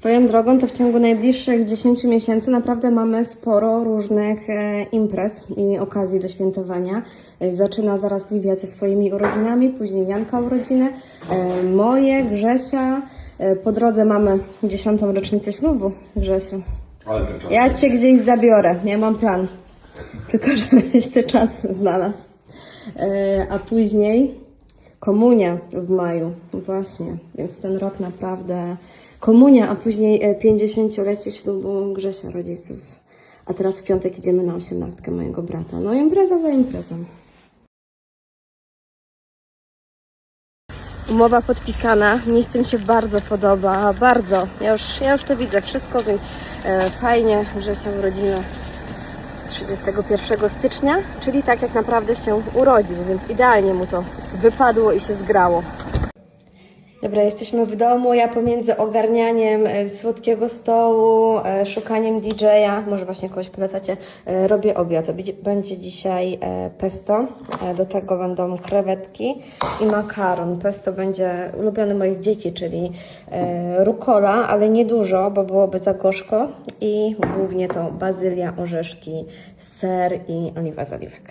Swoją drogą to w ciągu najbliższych 10 miesięcy naprawdę mamy sporo różnych e, imprez i okazji do świętowania. E, Zaczyna zaraz Livia ze swoimi urodzinami, później Janka urodziny, e, moje, Grzesia. E, po drodze mamy 10. rocznicę ślubu, Grzesiu. Ale ten czas. Ja Cię gdzieś zabiorę, ja mam plan. Tylko żebyś ty czas znalazł. E, A później komunia w maju, właśnie. Więc ten rok naprawdę komunia, a później e, 50-lecie ślubu Grzesia rodziców. A teraz w piątek idziemy na osiemnastkę mojego brata. No impreza za imprezą. Umowa podpisana, miejsce mi się bardzo podoba, bardzo. Ja już, ja już to widzę wszystko, więc e, fajnie, że się urodziny 31 stycznia, czyli tak jak naprawdę się urodził, więc idealnie mu to wypadło i się zgrało. Dobra, jesteśmy w domu. Ja pomiędzy ogarnianiem e, słodkiego stołu, e, szukaniem DJ-a, może właśnie kogoś polecacie, e, robię obiad. Będzie- dzisiaj pesto, do tego będą krewetki i makaron. Pesto będzie ulubiony moich dzieci, czyli rukola, ale nie dużo, bo byłoby za gorzko i głównie to bazylia, orzeszki, ser i oliwa z oliwek.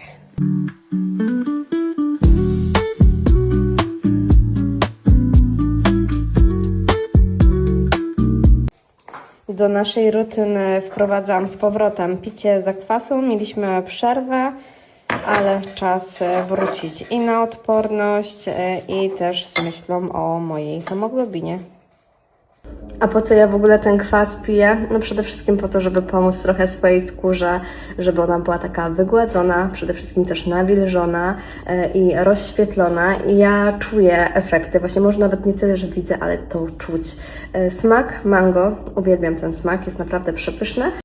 Do naszej rutyny wprowadzam z powrotem picie zakwasu. Mieliśmy przerwę, ale czas e, wrócić i na odporność, e, i też z myślą o mojej hemoglobinie. A po co ja w ogóle ten kwas piję? No przede wszystkim po to, żeby pomóc trochę swojej skórze, żeby ona była taka wygładzona, przede wszystkim też nawilżona e, i rozświetlona. I ja czuję efekty, właśnie może nawet nie tyle, że widzę, ale to czuć. E, Smak mango, uwielbiam ten smak, jest naprawdę przepyszny.